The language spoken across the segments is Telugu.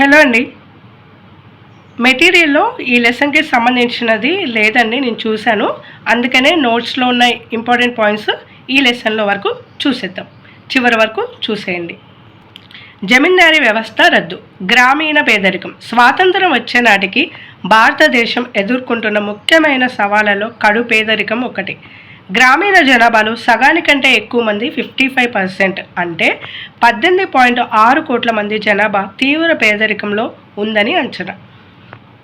హలో అండి. మెటీరియల్లో ఈ లెసన్కి సంబంధించినది లేదండి నేను చూశాను. అందుకనే నోట్స్లో ఉన్న ఇంపార్టెంట్ పాయింట్స్ ఈ లెసన్లో వరకు చూసేద్దాం. చివరి వరకు చూసేయండి. జమీందారీ వ్యవస్థ రద్దు గ్రామీణ పేదరికం. స్వాతంత్రం వచ్చే నాటికి భారతదేశం ఎదుర్కొంటున్న ముఖ్యమైన సవాళ్ళలో కడు పేదరికం ఒకటి. గ్రామీణ జనాభాలో సగానికంటే ఎక్కువ మంది ఫిఫ్టీ ఫైవ్ పర్సెంట్ అంటే పద్దెనిమిది పాయింట్ ఆరు కోట్ల మంది జనాభా తీవ్ర పేదరికంలో ఉందని అంచనా.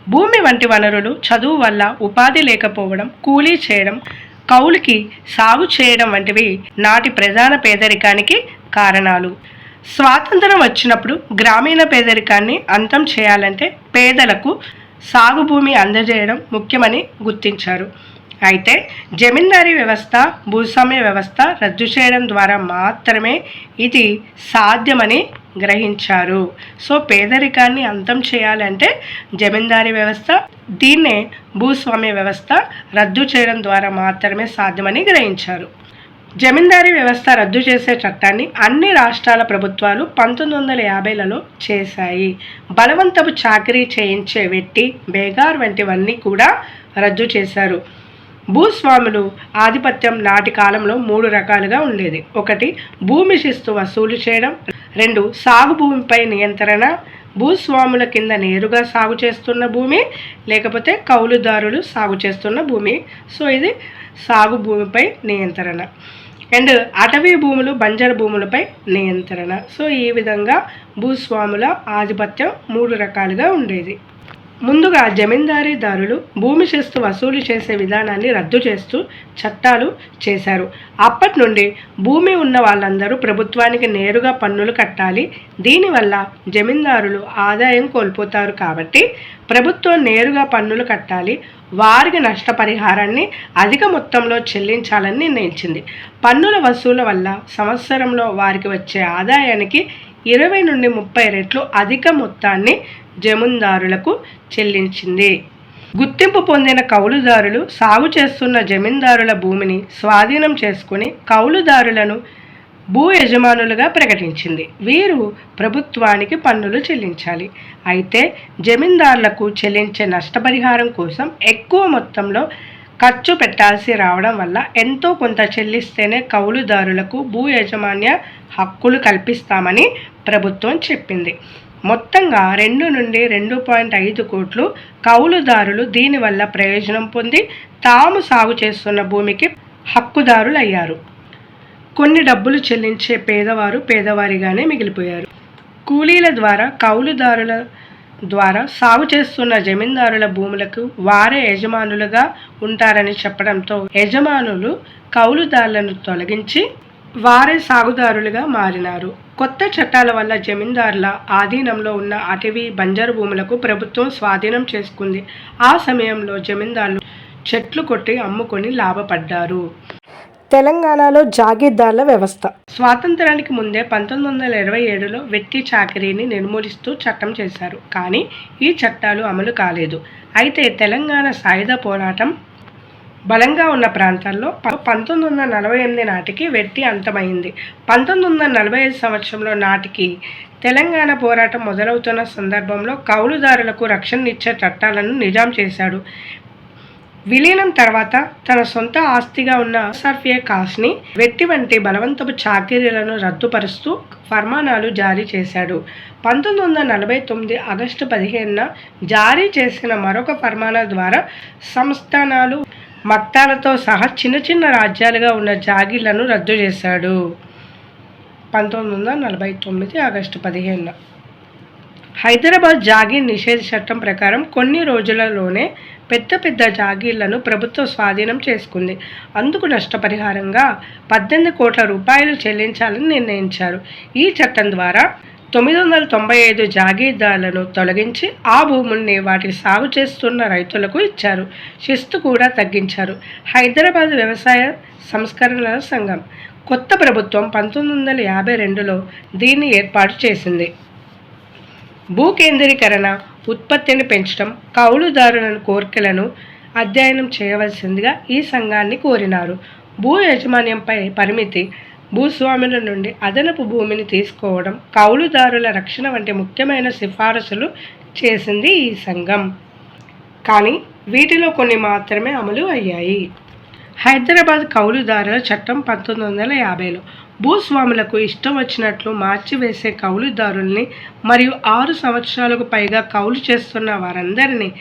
భూమి వంటి వనరులు చదువు వల్ల ఉపాధి లేకపోవడం కూలీ చేయడం కౌలుకి సాగు చేయడం వంటివి నాటి ప్రధాన పేదరికానికి కారణాలు. స్వాతంత్రం వచ్చినప్పుడు గ్రామీణ పేదరికాన్ని అంతం చేయాలంటే పేదలకు సాగు భూమి అందజేయడం ముఖ్యమని గుర్తించారు. అయితే జమీందారీ వ్యవస్థ భూస్వామ్య వ్యవస్థ రద్దు చేయడం ద్వారా మాత్రమే ఇది సాధ్యమని గ్రహించారు. సో పేదరికాన్ని అంతం చేయాలంటే జమీందారీ వ్యవస్థ దీన్నే భూస్వామ్య వ్యవస్థ రద్దు చేయడం ద్వారా మాత్రమే సాధ్యమని గ్రహించారు. జమీందారీ వ్యవస్థ రద్దు చేసే చట్టాన్ని అన్ని రాష్ట్రాల ప్రభుత్వాలు పంతొమ్మిది వందల యాభైలలో చేశాయి. బలవంతపు చాకరీ చేయించే వెట్టి బేగార్ వంటివన్నీ కూడా రద్దు చేశారు. భూస్వాములు ఆధిపత్యం నాటి కాలంలో మూడు రకాలుగా ఉండేది. ఒకటి భూమి శిస్తు వసూలు చేయడం. రెండు సాగు భూమిపై నియంత్రణ. భూస్వాముల కింద నేరుగా సాగు చేస్తున్న భూమి లేకపోతే కౌలుదారులు సాగు చేస్తున్న భూమి. సో ఇది సాగు భూమిపై నియంత్రణ. అండ్ అటవీ భూములు బంజర భూములపై నియంత్రణ. సో ఈ విధంగా భూస్వాముల ఆధిపత్యం మూడు రకాలుగా ఉండేది. ముందుగా జమీందారీదారులు భూమి శిస్తు వసూలు చేసే విధానాన్ని రద్దు చేస్తూ చట్టాలు చేశారు. అప్పటి నుండి భూమి ఉన్న వాళ్ళందరూ ప్రభుత్వానికి నేరుగా పన్నులు కట్టాలి. దీనివల్ల జమీందారులు ఆదాయం కోల్పోతారు కాబట్టి ప్రభుత్వం నేరుగా పన్నులు కట్టాలి. వారికి నష్టపరిహారాన్ని అధిక మొత్తంలో చెల్లించాలని నిర్ణయించింది. పన్నుల వసూల వల్ల సంవత్సరంలో వారికి వచ్చే ఆదాయానికి ఇరవై నుండి ముప్పై రెట్లు అధిక మొత్తాన్ని జమీందారులకు చెల్లించింది. గుర్తింపు పొందిన కౌలుదారులు సాగు చేస్తున్న జమీందారుల భూమిని స్వాధీనం చేసుకుని కౌలుదారులను భూ యజమానులుగా ప్రకటించింది. వీరు ప్రభుత్వానికి పన్నులు చెల్లించాలి. అయితే జమీందారులకు చెల్లించే నష్టపరిహారం కోసం ఎక్కువ మొత్తంలో ఖర్చు పెట్టాల్సి రావడం వల్ల ఎంతో కొంత చెల్లిస్తేనే కౌలుదారులకు భూ యజమాన్య హక్కులు కల్పిస్తామని ప్రభుత్వం చెప్పింది. మొత్తంగా రెండు నుండి రెండు పాయింట్ ఐదు కోట్లు కౌలుదారులు దీనివల్ల ప్రయోజనం పొంది తాము సాగు చేస్తున్న భూమికి హక్కుదారులయ్యారు. కొన్ని డబ్బులు చెల్లించే పేదవారు పేదవారిగానే మిగిలిపోయారు. కూలీల ద్వారా కౌలుదారుల ద్వారా సాగు చేస్తున్న జమీందారుల భూములకు వారే యజమానులుగా ఉంటారని చెప్పడంతో యజమానులు కౌలుదారులను తొలగించి వారే సాగుదారులుగా మారినారు. కొత్త చట్టాల వల్ల జమీందారుల ఆధీనంలో ఉన్న అటవీ బంజరు భూములకు ప్రభుత్వం స్వాధీనం చేసుకుంది. ఆ సమయంలో జమీందారులు చెట్లు కొట్టి అమ్ముకొని లాభపడ్డారు. తెలంగాణలో జాగీర్దార్ల వ్యవస్థ. స్వాతంత్రానికి ముందే పంతొమ్మిది వందల ఇరవై ఏడులో వెట్టి చాకరీని నిర్మూలిస్తూ చట్టం చేశారు. కానీ ఈ చట్టాలు అమలు కాలేదు. అయితే తెలంగాణ సాయుధ పోరాటం బలంగా ఉన్న ప్రాంతాల్లో పంతొమ్మిది వందల నలభై ఎనిమిది నాటికి వెట్టి అంతమైంది. పంతొమ్మిది వందల నలభై ఐదు సంవత్సరంలో నాటికి తెలంగాణ పోరాటం మొదలవుతున్న సందర్భంలో కౌలుదారులకు రక్షణనిచ్చే చట్టాలను నిజాం చేశాడు. విలీనం తర్వాత తన సొంత ఆస్తిగా ఉన్న సర్ఫియా కాస్ని వెట్టి వంటి బలవంతపు చాకిరీలను రద్దుపరుస్తూ ఫర్మానాలు జారీ చేశాడు. పంతొమ్మిది వందల నలభై తొమ్మిది ఆగస్టు పదిహేనున జారీ చేసిన మరొక ఫర్మానా ద్వారా సంస్థానాలు మక్తాలతో సహా చిన్న చిన్న రాజ్యాలుగా ఉన్న జాగీర్లను రద్దు చేశాడు. పంతొమ్మిది వందల నలభై తొమ్మిది ఆగస్టు పదిహేనున హైదరాబాద్ జాగీర్ నిషేధ చట్టం ప్రకారం కొన్ని రోజులలోనే పెద్ద పెద్ద జాగీర్లను ప్రభుత్వం స్వాధీనం చేసుకుంది. అందుకు నష్టపరిహారంగా పద్దెనిమిది కోట్ల రూపాయలు చెల్లించాలని నిర్ణయించారు. ఈ చట్టం ద్వారా తొమ్మిది వందల తొంభై ఐదు జాగీర్దారులను తొలగించి ఆ భూముల్ని వాటి సాగు చేస్తున్న రైతులకు ఇచ్చారు. శిస్తు కూడా తగ్గించారు. హైదరాబాద్ వ్యవసాయ సంస్కరణల సంఘం కొత్త ప్రభుత్వం పంతొమ్మిది వందల యాభై రెండులో దీన్ని ఏర్పాటు చేసింది. భూకేంద్రీకరణ ఉత్పత్తిని పెంచడం కౌలుదారుల కోరికలను అధ్యయనం చేయవలసిందిగా ఈ సంఘాన్ని కోరినారు. భూ యాజమాన్యంపై పరిమితి భూస్వాముల నుండి అదనపు భూమిని తీసుకోవడం కౌలుదారుల రక్షణ వంటి ముఖ్యమైన సిఫారసులు చేసింది ఈ సంఘం. కానీ వీటిలో కొన్ని మాత్రమే అమలు అయ్యాయి. హైదరాబాద్ కౌలుదారుల చట్టం పంతొమ్మిది వందల యాభైలో భూస్వాములకు ఇష్టం వచ్చినట్లు మార్చివేసే కౌలుదారుల్ని మరియు ఆరు సంవత్సరాలకు పైగా కౌలు చేస్తున్న వారందరినీ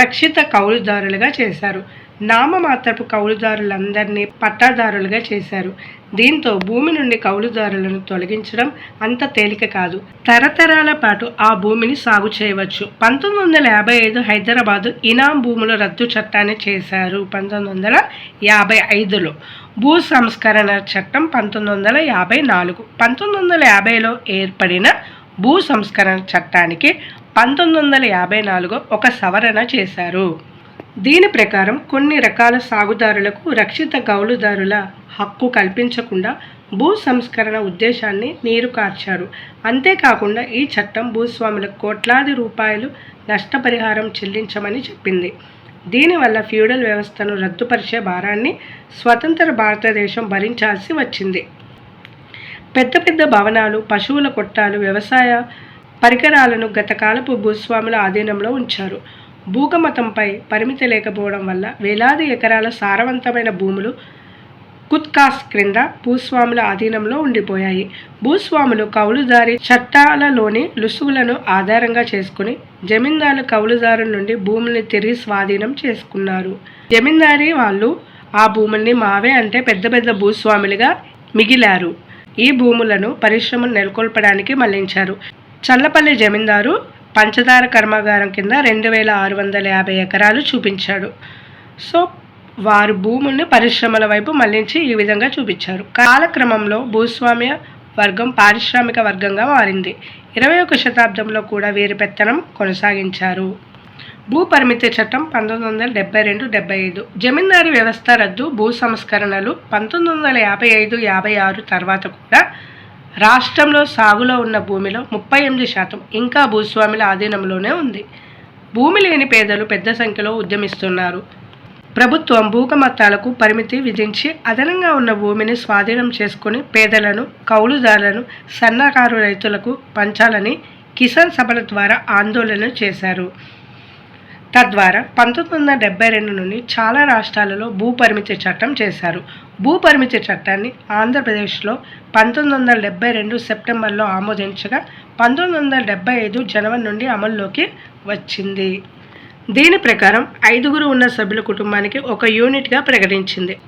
రక్షిత కౌలుదారులుగా చేశారు. నామమాత్రపు కౌలుదారులందరినీ పట్టాదారులుగా చేశారు. దీంతో భూమి నుండి కౌలుదారులను తొలగించడం అంత తేలిక కాదు. తరతరాల పాటు ఆ భూమిని సాగు చేయవచ్చు. పంతొమ్మిది వందల యాభై ఐదు హైదరాబాదు ఇనాం భూముల రద్దు చట్టాన్ని చేశారు. పంతొమ్మిది వందల యాభై ఐదులో భూ సంస్కరణ చట్టం పంతొమ్మిది వందల యాభై నాలుగు. పంతొమ్మిది వందల యాభైలో ఏర్పడిన భూ సంస్కరణ చట్టానికి పంతొమ్మిది వందల యాభై నాలుగు ఒక సవరణ చేశారు. దీని ప్రకారం కొన్ని రకాల సాగుదారులకు రక్షిత కౌలుదారుల హక్కు కల్పించకుండా భూ సంస్కరణ ఉద్దేశాన్ని నీరు కార్చారు. అంతేకాకుండా ఈ చట్టం భూస్వాములకు కోట్లాది రూపాయలు నష్టపరిహారం చెల్లించమని చెప్పింది. దీనివల్ల ఫ్యూడల్ వ్యవస్థను రద్దుపరిచే భారాన్ని స్వతంత్ర భారతదేశం భరించాల్సి వచ్చింది. పెద్ద పెద్ద భవనాలు పశువుల కొట్టాలు వ్యవసాయ పరికరాలను గతకాలపు భూస్వాముల ఆధీనంలో ఉంచారు. భూగమతంపై పరిమితి లేకపోవడం వల్ల వేలాది ఎకరాల సారవంతమైన భూములు కుత్కాస్ క్రింద భూస్వాముల ఆధీనంలో ఉండిపోయాయి. భూస్వాములు కౌలుదారి చట్టాలలోని లుసుగులను ఆధారంగా చేసుకుని జమీందారు కౌలుదారుల నుండి భూముల్ని తిరిగి స్వాధీనం చేసుకున్నారు. జమీందారీ వాళ్ళు ఆ భూముల్ని మావే అంటే పెద్ద పెద్ద భూస్వాములుగా మిగిలారు. ఈ భూములను పరిశ్రమలు నెలకొల్పడానికి మళ్ళించారు. చల్లపల్లి జమీందారు పంచదార కర్మాగారం కింద రెండు వేల ఆరు వందల యాభై ఎకరాలు చూపించాడు. సో వారు భూముల్ని పరిశ్రమల వైపు మళ్ళించి ఈ విధంగా చూపించారు. కాలక్రమంలో భూస్వామ్య వర్గం పారిశ్రామిక వర్గంగా మారింది. ఇరవై ఒక శతాబ్దంలో కూడా వీరి పెత్తనం కొనసాగించారు. భూ పరిమితి చట్టం పంతొమ్మిది వందల డెబ్బై రెండు డెబ్బై ఐదు. జమీందారీ వ్యవస్థ రద్దు భూ సంస్కరణలు పంతొమ్మిది వందల యాభై ఐదు యాభై ఆరు తర్వాత కూడా రాష్ట్రంలో సాగులో ఉన్న భూమిలో ముప్పై ఎనిమిది శాతం ఇంకా భూస్వాముల ఆధీనంలోనే ఉంది. భూమి లేని పేదలు పెద్ద సంఖ్యలో ఉద్యమిస్తున్నారు. ప్రభుత్వం భూకమత్తాలకు పరిమితి విధించి అదనంగా ఉన్న భూమిని స్వాధీనం చేసుకుని పేదలను కౌలుదారులను సన్నకారు రైతులకు పంచాలని కిసాన్ సభల ద్వారా ఆందోళన చేశారు. తద్వారా పంతొమ్మిది వందల డెబ్బై రెండు నుండి చాలా రాష్ట్రాలలో భూ పరిమితి చట్టం చేశారు. భూ పరిమితి చట్టాన్ని ఆంధ్రప్రదేశ్లో పంతొమ్మిది వందల డెబ్బై రెండు సెప్టెంబర్లో ఆమోదించగా పంతొమ్మిది వందల డెబ్బై ఐదు జనవరి నుండి అమల్లోకి వచ్చింది. దీని ప్రకారం ఐదుగురు ఉన్న సభ్యుల కుటుంబానికి ఒక యూనిట్గా ప్రకటించింది.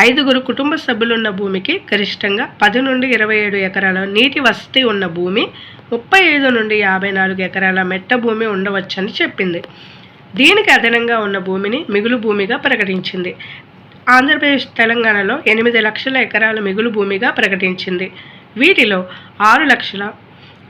ఐదుగురు కుటుంబ సభ్యులున్న భూమికి గరిష్టంగా పది నుండి ఇరవై ఏడు ఎకరాల నీటి వసతి ఉన్న భూమి ముప్పై ఐదు నుండి యాభై నాలుగు ఎకరాల మెట్ట భూమి ఉండవచ్చని చెప్పింది. దీనికి అదనంగా ఉన్న భూమిని మిగులు భూమిగా ప్రకటించింది. ఆంధ్రప్రదేశ్ తెలంగాణలో ఎనిమిది లక్షల ఎకరాల మిగులు భూమిగా ప్రకటించింది. వీటిలో ఆరు లక్షల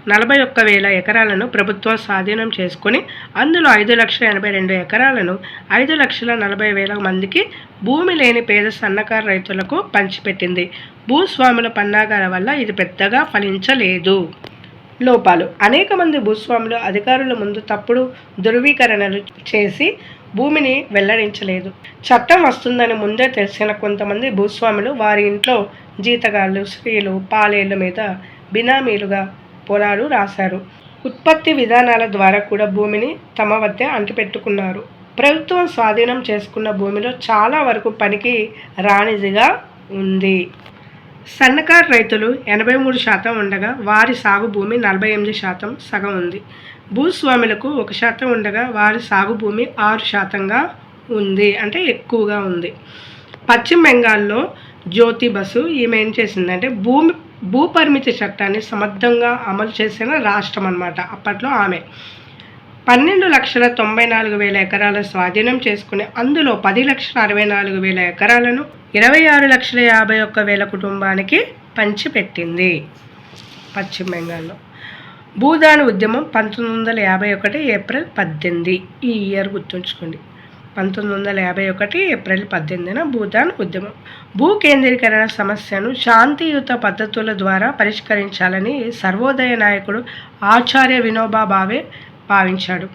నలభై ఒక్క వేల ఎకరాలను ప్రభుత్వం స్వాధీనం చేసుకుని అందులో ఐదు లక్షల ఎనభై రెండు ఎకరాలను ఐదు లక్షల నలభై వేల మందికి భూమి లేని పేద సన్నకారు రైతులకు పంచిపెట్టింది. భూస్వాముల పన్నాగాల వల్ల ఇది పెద్దగా ఫలించలేదు. లోపాలు. అనేక మంది భూస్వాములు అధికారుల ముందు తప్పుడు ధృవీకరణలు చేసి భూమిని వెల్లడించలేదు. చట్టం వస్తుందని ముందే తెలిసిన కొంతమంది భూస్వాములు వారి ఇంట్లో జీతగాళ్ళు స్త్రీలు పాలేళ్ళ మీద బినామీలుగా పొలాలు రాశారు. ఉత్పత్తి విధానాల ద్వారా కూడా భూమిని తమ వద్ద అంటిపెట్టుకున్నారు. ప్రభుత్వం స్వాధీనం చేసుకున్న భూమిలో చాలా వరకు పనికి రానిదిగా ఉంది. సన్నకారు రైతులు ఎనభై మూడు శాతం ఉండగా వారి సాగు భూమి నలభై ఎనిమిది శాతం సగం ఉంది. భూస్వాములకు ఒక శాతం ఉండగా వారి సాగు భూమి ఆరు శాతంగా ఉంది అంటే ఎక్కువగా ఉంది. పశ్చిమ బెంగాల్లో జ్యోతి బసు ఈమె ఏం చేసిందంటే భూమి భూపరిమితి చట్టాన్ని సమర్థంగా అమలు చేసిన రాష్ట్రం అన్నమాట. అప్పట్లో ఆమె. పన్నెండు లక్షల తొంభై నాలుగు వేల ఎకరాల స్వాధీనం చేసుకుని అందులో పది లక్షల అరవై నాలుగు వేల ఎకరాలను ఇరవై ఆరు లక్షల యాభై ఒక్క వేల కుటుంబానికి పంచిపెట్టింది. పశ్చిమ బెంగాల్లో. భూదాన ఉద్యమం పంతొమ్మిది వందల యాభై ఒకటి ఏప్రిల్ పద్దెనిమిది. ఈ ఇయర్ గుర్తుంచుకోండి. పంతొమ్మిది వందల యాభై ఒకటి ఏప్రిల్ పద్దెనిమిదిన భూదాన్ ఉద్యమం. భూ కేంద్రీకరణ సమస్యను శాంతియుత పద్ధతుల ద్వారా పరిష్కరించాలని సర్వోదయ నాయకుడు ఆచార్య వినోబా భావే భావించాడు.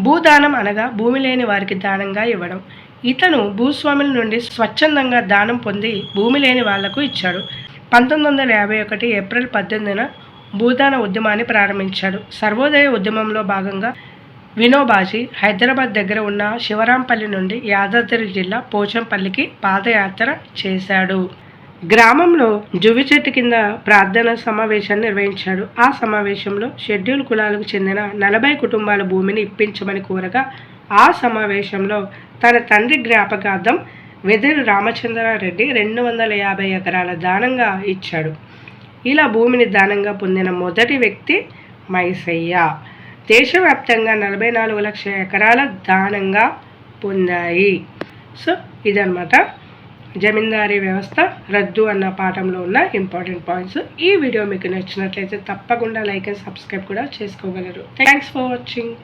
భూదానం అనగా భూమి లేని వారికి దానంగా ఇవ్వడం. ఇతను భూస్వాముల నుండి స్వచ్ఛందంగా దానం పొంది భూమి లేని వాళ్ళకు ఇచ్చాడు. పంతొమ్మిది వందల యాభై ఒకటి ఏప్రిల్ పద్దెనిమిదిన భూదాన ఉద్యమాన్ని ప్రారంభించాడు. సర్వోదయ ఉద్యమంలో భాగంగా వినోబాజీ హైదరాబాద్ దగ్గర ఉన్న శివరాంపల్లి నుండి యాదాద్రి జిల్లా పోచంపల్లికి పాదయాత్ర చేశాడు. గ్రామంలో జువి చెట్టు కింద ప్రార్థన సమావేశాన్ని నిర్వహించాడు. ఆ సమావేశంలో షెడ్యూల్ కులాలకు చెందిన నలభై కుటుంబాల భూమిని ఇప్పించమని కోరగా ఆ సమావేశంలో తన తండ్రి జ్ఞాపకార్థం వెదిరి రామచంద్రారెడ్డి రెండు వందల యాభై ఎకరాల దానంగా ఇచ్చాడు. ఇలా భూమిని దానంగా పొందిన మొదటి వ్యక్తి మైసయ్య. దేశవ్యాప్తంగా నలభై నాలుగు లక్షల ఎకరాల దానంగా పొందాయి. సో ఇదనమాట జమీందారీ వ్యవస్థ రద్దు అన్న పాఠంలో ఉన్న ఇంపార్టెంట్ పాయింట్స్. ఈ వీడియో మీకు నచ్చినట్లయితే తప్పకుండా లైక్ అండ్ సబ్స్క్రైబ్ కూడా చేసుకోగలరు. Thanks for watching.